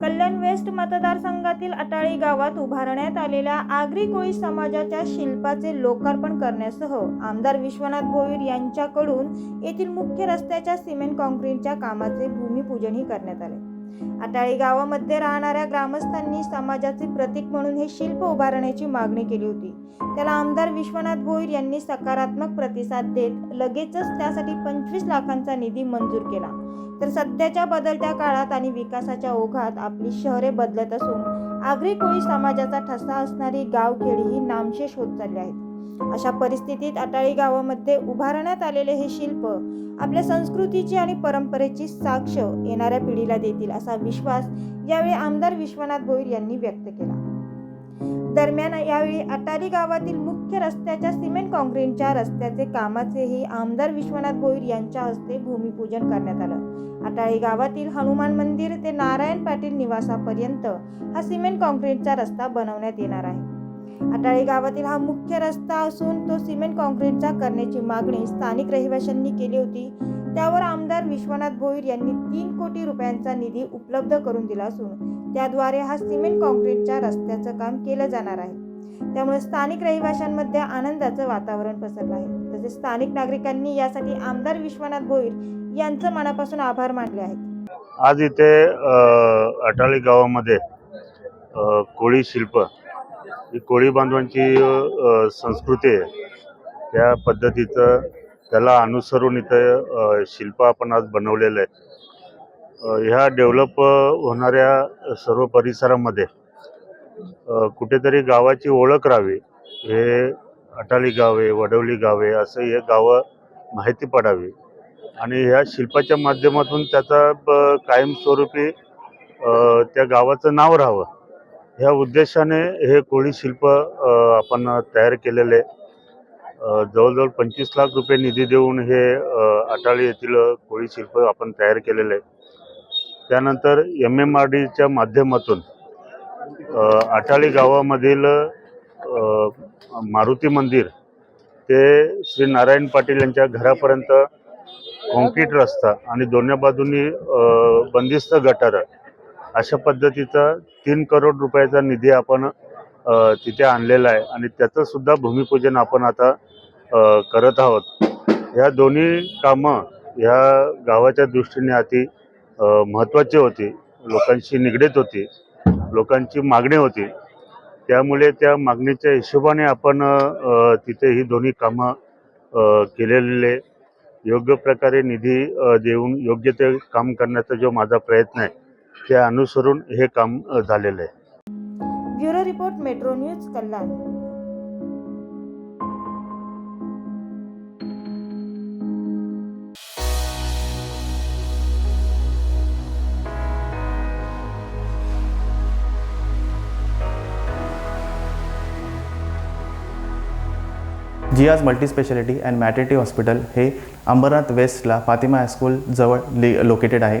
Kalyan west मतदारसंघातील अटाळी गावात उभारण्यात आलेल्या आगरी कोळी समाजाच्या शिल्पाचे लोकार्पण करण्यासह आमदार विश्वनाथ भोईर यांच्याकडून येथील मुख्य रस्त्याच्या सिमेंट कॉन्क्रीटच्या कामाचे भूमिपूजनही करण्यात आले. आटाळी गावामध्ये राहणाऱ्या ग्रामस्थांनी समाजाचे प्रतीक म्हणून हे शिल्प उभारण्याची मागणी केली होती. त्याला आमदार विश्वनाथ भोईर यांनी सकारात्मक प्रतिसाद देत लगेचच त्यासाठी पंचवीस लाखांचा निधी मंजूर केला. तर सध्याच्या बदलत्या काळात आणि विकासाच्या ओघात आपली शहरे बदलत असून आगरी कोळी समाजाचा ठसा असणारी गावखेडी ही नामशेष होत चालली आहेत. अशा परिस्थितीत अटाळी गावामध्ये उभारण्यात आलेले हे शिल्प आपल्या संस्कृतीची आणि परंपरेची साक्ष येणाऱ्या पिढीला देतील असा विश्वास यावेळी आमदार विश्वनाथ भोईर यांनी व्यक्त केला. दरम्यान यावेळी अटारी गावातील मुख्य रस्त्याच्या सिमेंट कॉन्क्रीटच्या रस्त्याचे कामाचेही आमदार विश्वनाथ भोईर यांच्या हस्ते भूमिपूजन करण्यात आलं. अटाळी गावातील हनुमान मंदिर ते नारायण पाटील निवासापर्यंत हा सिमेंट कॉन्क्रीटचा रस्ता बनवण्यात येणार आहे. अटाळी गावातील हा मुख्य रस्ता असून तो सिमेंट कॉन्क्रीटचा करण्याची मागणी स्थानिक रहिवाशांनी केली होती. त्यावर आमदार विश्वनाथ भोईर यांनी तीन कोटी रुपयांचा निधी उपलब्ध करून दिला असून त्याद्वारे हा सिमेंट कॉन्क्रीटच्या रस्त्याचं काम केलं जाणार आहे. त्यामुळे स्थानिक रहिवाशांमध्ये आनंदाचं वातावरण पसरलं आहे. तसेच स्थानिक नागरिकांनी यासाठी आमदार विश्वनाथ भोईर यांचं मनापासून आभार मानले आहेत. आज इथे अटाळी गावामध्ये कोळी शिल्प ही कोळी बांधवांची संस्कृती आहे त्या पद्धतीचं त्याला अनुसरून इथं शिल्प आपण आज बनवलेलं आहे. ह्या डेव्हलप होणाऱ्या सर्व परिसरामध्ये कुठेतरी गावाची ओळख राहावी. हे अटाली गाव आहे वडवली गावे असं हे गावं माहिती पडावी. आणि ह्या शिल्पाच्या माध्यमातून त्याचा ब- कायमस्वरूपी त्या गावाचं नाव राहावं. ह्या उद्देशाने हे कोळी शिल्प आपण तयार केलेले जवळजवळ पंचवीस लाख रुपये निधी देऊन हे अटाळी येथील कोळी शिल्प आपण तयार केलेले त्यानंतर एम एम आर डीच्या माध्यमातून अटाळी गावामधील मारुती मंदिर ते श्री नारायण पाटील यांच्या घरापर्यंत कॉन्क्रीट रस्ता आणि दोन्ही बाजूनी बंदिस्त गटारं अशा पद्धतीचा तीन करोड रुपयाचा निधी आपण तिथे आणलेला आहे आणि त्याचंसुद्धा भूमिपूजन आपण आता करत आहोत. ह्या दोन्ही कामं ह्या गावाच्या दृष्टीने अति महत्त्वाची होती. लोकांशी निगडीत होती. लोकांची मागणी होती. त्यामुळे त्या मागणीच्या हिशोबाने आपण तिथे ही दोन्ही कामं केलेले. योग्य प्रकारे निधी देऊन योग्य ते काम करण्याचा जो माझा प्रयत्न आहे त्या अनुसरून हे काम झालेलं आहे. Bureau report Metro News Kalyan. जियाज multispeciality and maternity hospital हे अंबरनाथ वेस्टला फातिमा हायस्कूल जवळ लि लोकेटेड आहे.